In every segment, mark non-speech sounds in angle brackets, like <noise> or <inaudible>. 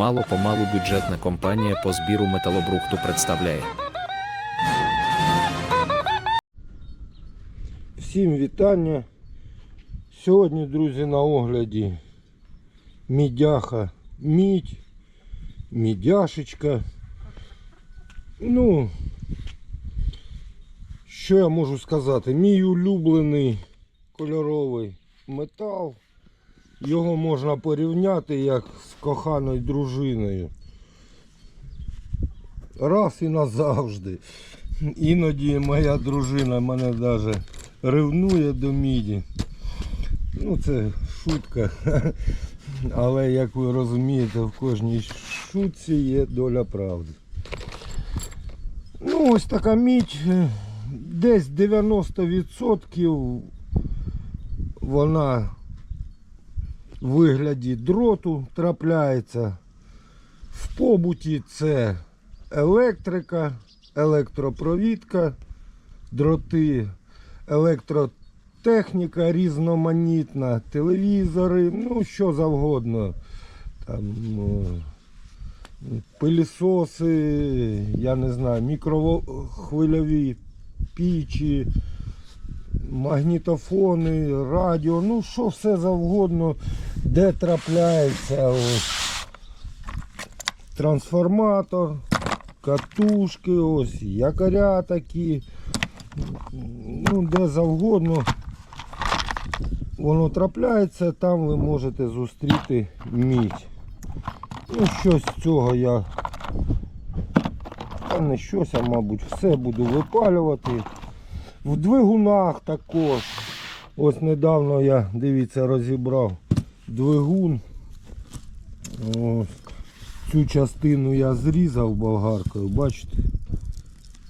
Мало-помалу бюджетна компанія по збіру металобрухту представляє. Всім вітання. Сьогодні, друзі, на огляді мідяха, мідь, мідяшечка. Ну, що я можу сказати? Мій улюблений кольоровий метал. Його можна порівняти як з коханою дружиною. Раз і назавжди. Іноді моя дружина мене навіть ревнує до міді. Ну це шутка. <laughs> Але як ви розумієте, в кожній шутці є доля правди. Ну ось така мідь. Десь 90% вона вигляді дроту трапляється. В побуті це електрика, електропровідка, дроти, електротехніка різноманітна, телевізори, ну що завгодно. Там пилісоси, я не знаю, мікрохвильові пічі, магнітофони, радіо, ну що все завгодно, де трапляється ось трансформатор, катушки, ось, якоря такі, ну де завгодно воно трапляється, там ви можете зустріти мідь. Ну, щось з цього я, та не щось, а мабуть, все буду випалювати. В двигунах також. Ось недавно я, дивіться, розібрав двигун. Ось. Цю частину я зрізав болгаркою, бачите?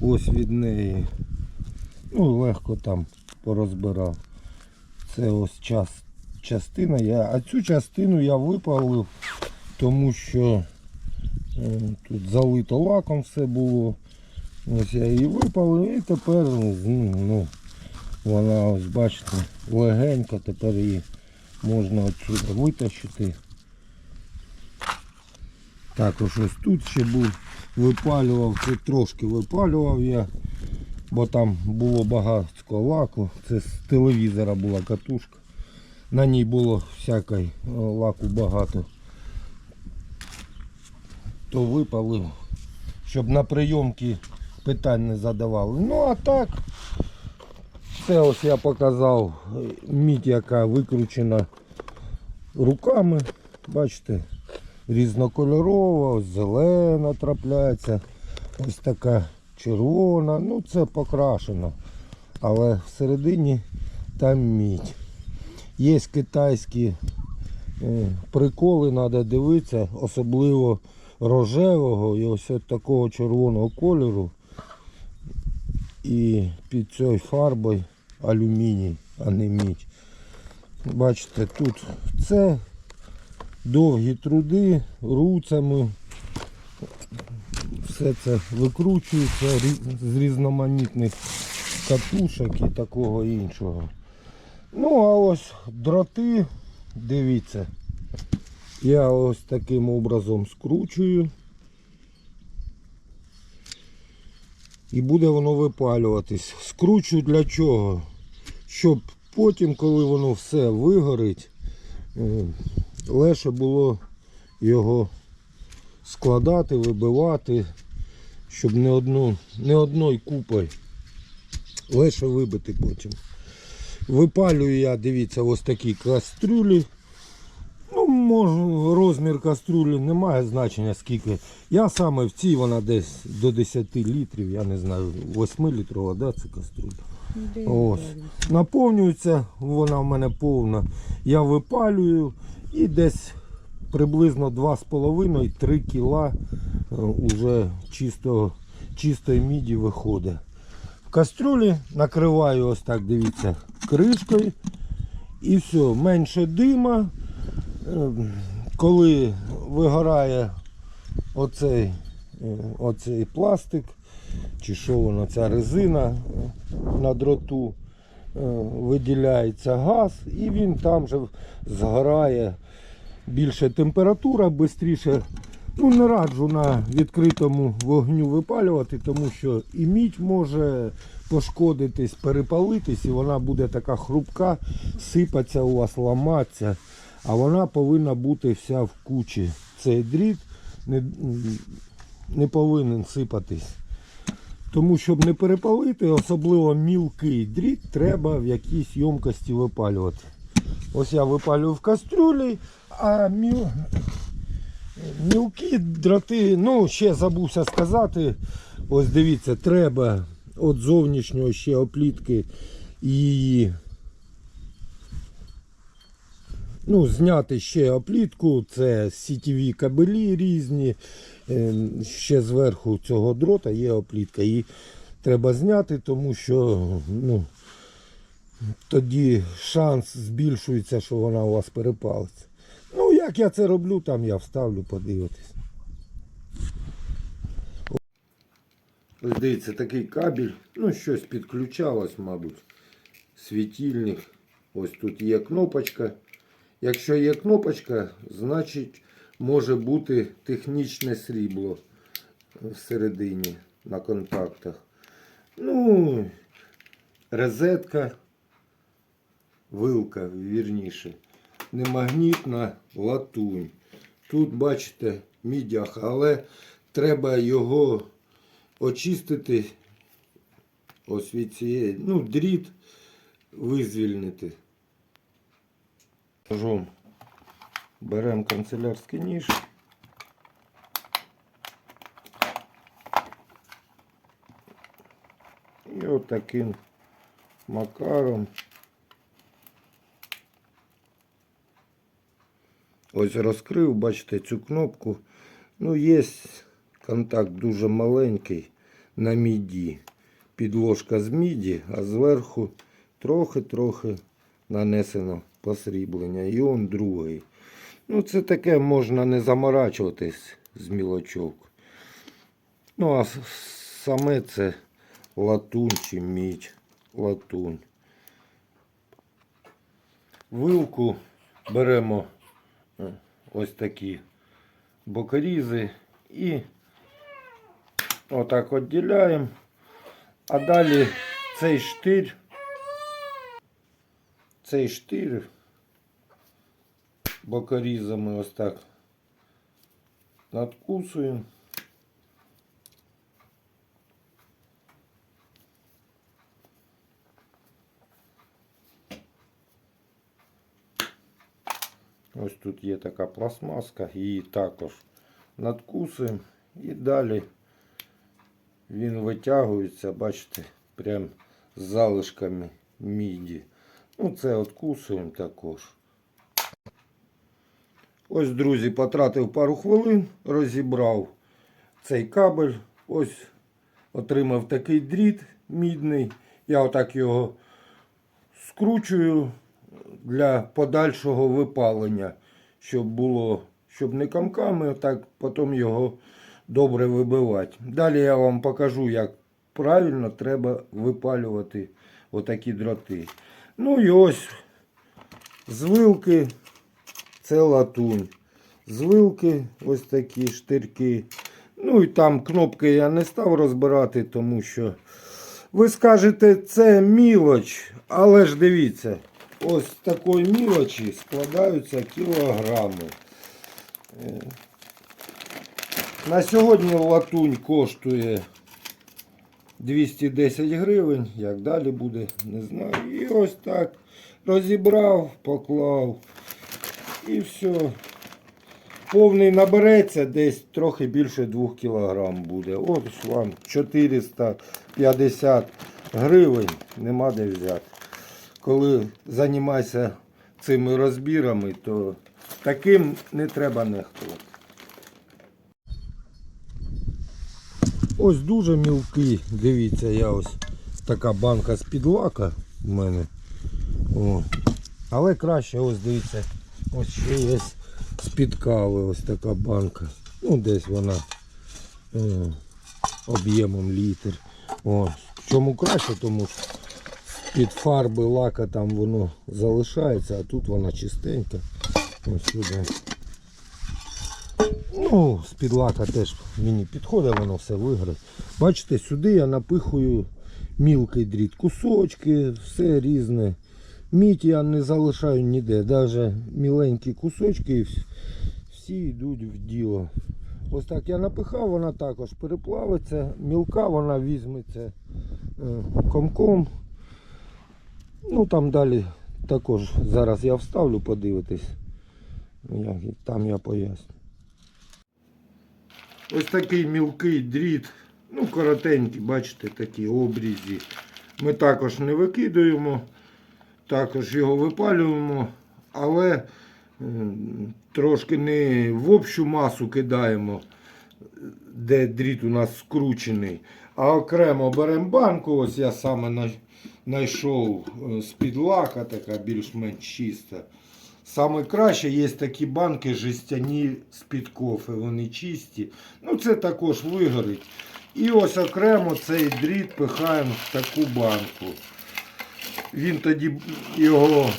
Ось від неї. Ну, легко там порозбирав. Це ось час, частина. Я, а цю частину я випалив, тому що е, тут залито лаком все було. Ось я її випалив і тепер ну, ну, вона ось бачите легенька, тепер її можна отсюди витащити. Також ось тут ще був випалював, це трошки випалював я, бо там було багато лаку. Це з телевізора була катушка. На ній було всякої е, лаку багато. То випалив, щоб на прийомки питань не задавали. Ну а так, це ось я показав е, мідь, яка викручена руками. Бачите, різнокольорова, ось зелена трапляється, ось така червона, ну це покрашено. Але всередині там мідь. Є китайські е, приколи, треба дивитися, особливо рожевого і ось такого червоного кольору. І під цією фарбою алюміній, а не мідь. Бачите, тут це довгі труди руцями. Все це викручується з різноманітних катушок і такого іншого. Ну, а ось дроти, дивіться, я ось таким образом скручую. І буде воно випалюватись. Скручую для чого? Щоб потім, коли воно все вигорить, е, легше було його складати, вибивати, щоб не, одну, не одною купою легше вибити потім. Випалюю я, дивіться, ось такі кастрюлі. Можу, розмір кастрюлі не має значення скільки. Я саме в цій вона десь до 10 літрів, я не знаю, 8 літрова, да, це кастрюля. Ось. Наповнюється, вона в мене повна. Я випалюю і десь приблизно 2,5-3 кіла е, уже чисто, чистої міді виходить. В кастрюлі накриваю ось так, дивіться, кришкою. І все, менше дима. Е, Коли вигорає оцей, е, оцей пластик, чи що воно, ця резина е, на дроту, виділяється газ і він там же згорає більше температура, швидше Ну, не раджу на відкритому вогню випалювати, тому що і мідь може пошкодитись, перепалитись, і вона буде така хрупка, сипатися у вас, ламатися. А вона повинна бути вся в кучі. Цей дріт не, не повинен сипатись. Тому щоб не перепалити, особливо мілкий дріт, треба в якійсь ємкості випалювати. Ось я випалюю в кастрюлі, а міл... мілкі дроти, ну ще забувся сказати. Ось дивіться, треба від зовнішнього ще оплітки її. Ну, зняти ще оплітку, це сітєві кабелі різні. Е, Ще зверху цього дрота є оплітка. Її треба зняти, тому що ну, тоді шанс збільшується, що вона у вас перепалиться. Ну, як я це роблю, там я вставлю, подивитись. Ось дивіться, такий кабель, ну щось підключалось, мабуть. Світильник. Ось тут є кнопочка. Якщо є кнопочка, значить може бути технічне срібло всередині на контактах. Ну, розетка, вилка, вірніше. Немагнітна латунь. Тут, бачите, мідяха, але треба його очистити ось від цієї, ну, дріт визвільнити. Ножом беремо канцелярський ніж. І отаким макаром. Ось розкрив, бачите, цю кнопку. Ну, є контакт дуже маленький на міді. Підложка з міді, а зверху трохи-трохи нанесено посріблення. І он другий. Ну, це таке можна не заморачуватись з мілочок. Ну, а саме це латунь чи мідь. Латунь. Вилку беремо е, ось такі бокорізи і отак відділяємо. А далі цей штир, цей штир бокорізами ось так надкусуємо. Ось тут є така пластмаска, її також надкусуємо і далі він витягується, бачите, прям з залишками міді. Ну, це откусуємо також. Ось, друзі, потратив пару хвилин, розібрав цей кабель. Ось отримав такий дріт мідний. Я отак його скручую для подальшого випалення, щоб було, щоб не камками, так потім його добре вибивати. Далі я вам покажу, як правильно треба випалювати отакі дроти. Ну і ось з вилки це латунь. З вилки ось такі штирки. Ну і там кнопки я не став розбирати, тому що ви скажете, це мілоч, але ж дивіться, ось з такої мілочі складаються кілограми. Е, На сьогодні латунь коштує 210 гривень. Як далі буде, не знаю. І ось так розібрав, поклав. І все. Повний набереться десь трохи більше 2 кг буде. Ось вам 450 гривень, нема де взяти. Коли займайся цими розбірами, то таким не треба нехтувати. Ось дуже мілкий, дивіться, я ось така банка з-під лака в мене. О. Але краще, ось дивіться, ось ще є з-під кави ось така банка. Ну, десь вона об'ємом літр. О, чому краще, тому під фарби лака там воно залишається, а тут вона чистенька. Ось сюди. Ну, з-під лака теж мені підходить, воно все виграє. Бачите, сюди я напихую мілкий дріт, кусочки, все різне. Мідь я не залишаю ніде, навіть міленькі кусочки всі йдуть в діло. Ось так я напихав, вона також переплавиться, мілка вона візьметься е, комком. Ну там далі також зараз я вставлю, подивитись. Там я поясню. Ось такий мілкий дріт, ну коротенький, бачите, такі обрізі. Ми також не викидуємо, також його випалюємо, але трошки не в общу масу кидаємо, де дріт у нас скручений, а окремо беремо банку, ось я саме знайшов е, з-під лака, така більш-менш чиста. Саме краще є такі банки жестяні з-під кофе, вони чисті. Ну це також вигорить. І ось окремо цей дріт пихаємо в таку банку. Він тоді його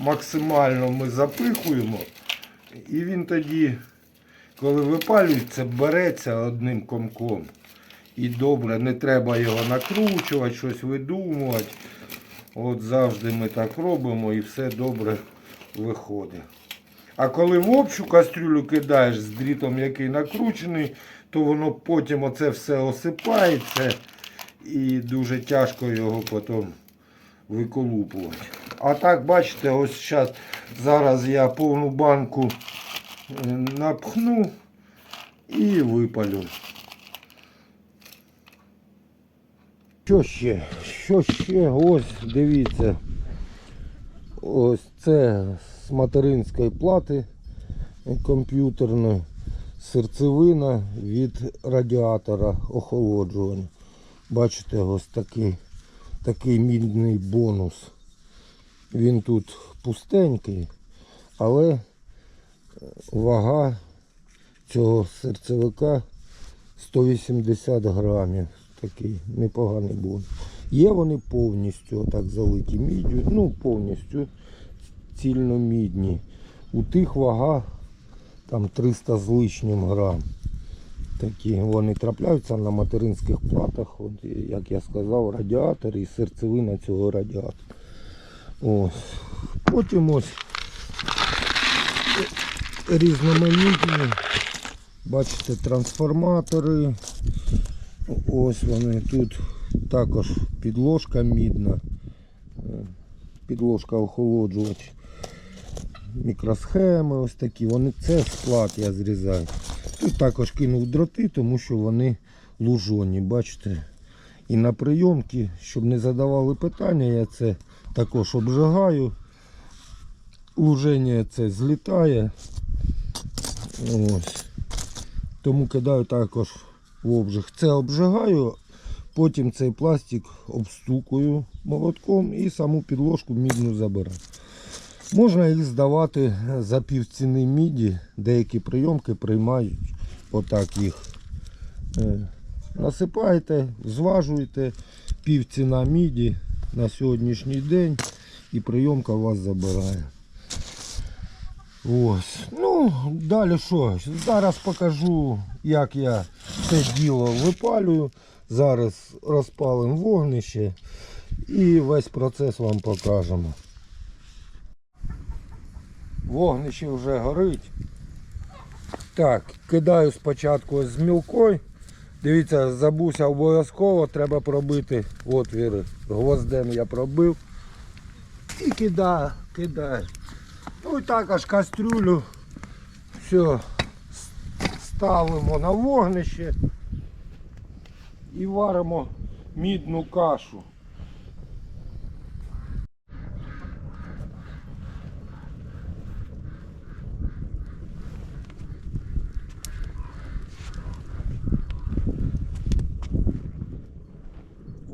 максимально ми запихуємо. І він тоді, коли випалюється, береться одним комком. І добре, не треба його накручувати, щось видумувати. От завжди ми так робимо і все добре виходить. А коли в общу кастрюлю кидаєш з дрітом, який накручений, то воно потім оце все осипається і дуже тяжко його потім виколупувати. А так, бачите, ось зараз, зараз я повну банку е, напхну і випалю. Що ще? Що ще? Ось дивіться. Ось це материнської плати комп'ютерної серцевина від радіатора охолоджування. Бачите, ось такий, такий мідний бонус. Він тут пустенький, але е, вага цього серцевика 180 грамів. Такий непоганий бонус. Є вони повністю отак залиті міддю, ну повністю цільномідні. У тих вага там 300 з лишнім грам. Такі вони трапляються на материнських платах, от, як я сказав, радіатор і серцевина цього радіатора. Ось. Потім ось різноманітні, бачите, трансформатори. Ось вони тут також підложка мідна, е, підложка охолоджувач, мікросхеми ось такі. Вони це склад я зрізаю. Тут також кинув дроти, тому що вони лужоні, бачите. І на прийомки, щоб не задавали питання, я це також обжигаю. Луження це злітає. Ось. Тому кидаю також в обжиг. Це обжигаю, потім цей пластик обстукую молотком і саму підложку мідну забираю. Можна їх здавати за півціни міді. Деякі прийомки приймають отак їх. Е, Насипаєте, зважуєте півціна міді на сьогоднішній день і прийомка вас забирає. Ось. Ну, далі що? Зараз покажу, як я це діло випалюю. Зараз розпалимо вогнище і весь процес вам покажемо. Вогнище вже горить. Так, кидаю спочатку з мілкою. Дивіться, забувся обов'язково, треба пробити отвір гвоздем я пробив. І кидаю, кидаю. Ну і також кастрюлю все ставимо на вогнище і варимо мідну кашу.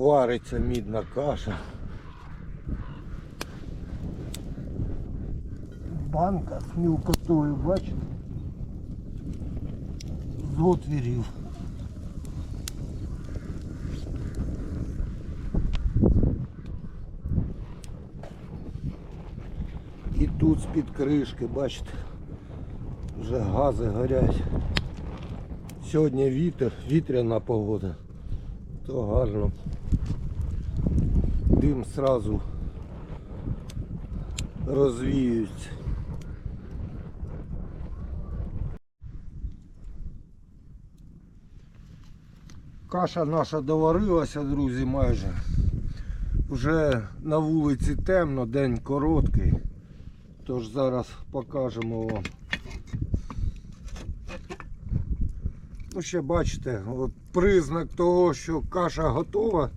Вариться мідна каша. банка з мілкотою, бачите? З отвірів. І тут з-під кришки, бачите, Вже гази горять. Сьогодні вітер, вітряна погода. То гарно. Дим сразу розвіюється. Каша наша доварилася, друзі, майже. Вже на вулиці темно, день короткий. Тож зараз покажемо вам. Ну, ще бачите, от признак того, що каша готова.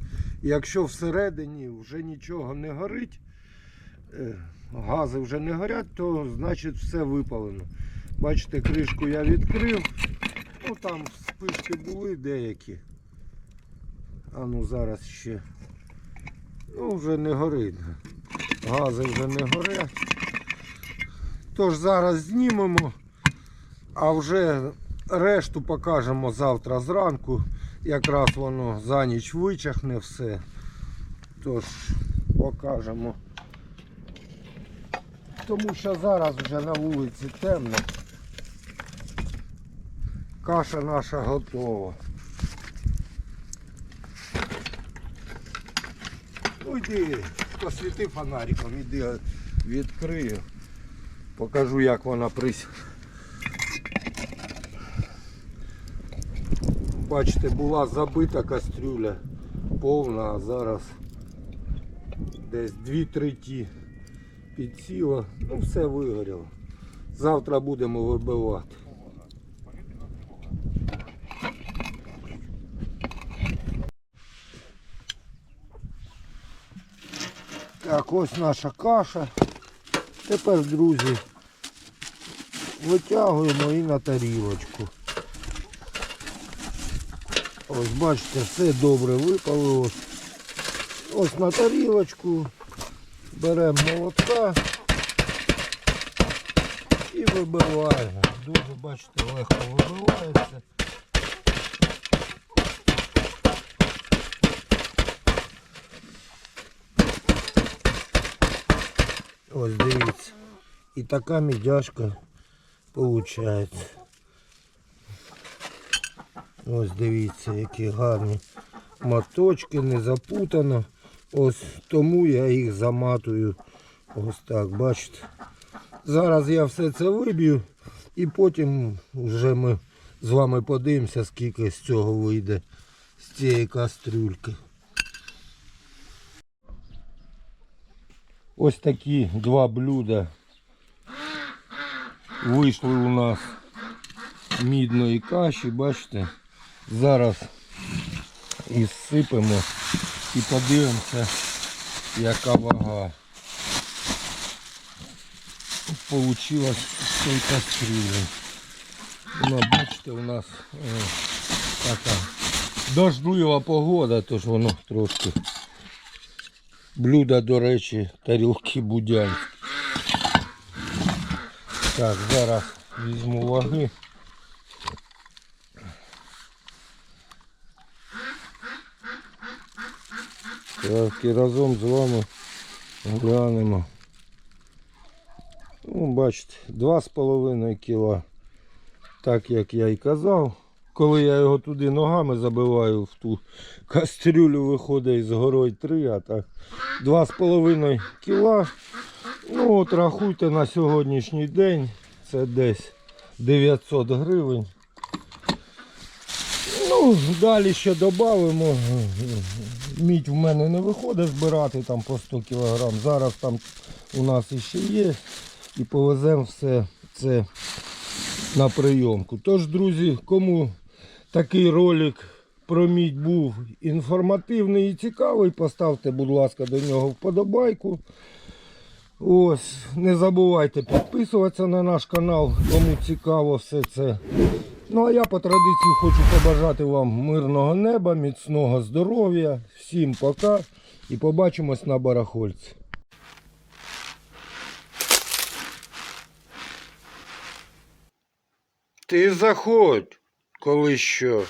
Якщо всередині вже нічого не горить, е, гази вже не горять, то значить все випалено. Бачите, кришку я відкрив. Ну там спишки були деякі. А ну зараз ще. Ну вже не горить. Гази вже не горять. Тож зараз знімемо, а вже решту покажемо завтра зранку. Якраз воно за ніч вичахне все. Тож покажемо. Тому що зараз вже на вулиці темно. Каша наша готова. Ну йди, посвіти фонариком, іди відкрию. Покажу як вона прись. Бачите, була забита кастрюля повна, а зараз десь дві треті підсіла. Ну все вигоріло. Завтра будемо вибивати. Так, ось наша каша. Тепер, друзі, витягуємо і на тарілочку. Ось бачите, все добре випало. Ось на тарілочку. Беремо молотка і вибиваємо. Дуже, бачите, легко вибивається. Ось дивіться. І така мідяшка виходить. Ось дивіться, які гарні моточки, не запутано. Ось тому я їх заматую. Ось так, бачите. Зараз я все це виб'ю і потім вже ми з вами подивимося, скільки з цього вийде з цієї кастрюльки. Ось такі два блюда вийшли у нас мідної каші, бачите. Зараз і сипемо і подивимося, яка вага. Получилась з цієї кастрюлі. Вона, бачите, у нас е, така дождлива погода, тож воно трошки. Блюда, до речі, тарілки будянські. Так, зараз візьму ваги. Так, і разом з вами глянемо. Ну, бачите, 2,5 кіла. Так як я і казав. Коли я його туди ногами забиваю в ту кастрюлю, виходить з горой 3, а так 2,5 кіла. Ну от рахуйте на сьогоднішній день. Це десь 900 гривень. Ну, далі ще додамо. Мідь в мене не виходить збирати там по 100 кг. Зараз там у нас іще є. І повеземо все це на прийомку. Тож, друзі, кому такий ролик про мідь був інформативний і цікавий, поставте, будь ласка, до нього вподобайку. Ось, не забувайте підписуватися на наш канал, кому цікаво все це. Ну а я по традиції хочу побажати вам мирного неба, міцного здоров'я. Всім пока і побачимось на барахольці. Ти заходь, коли що.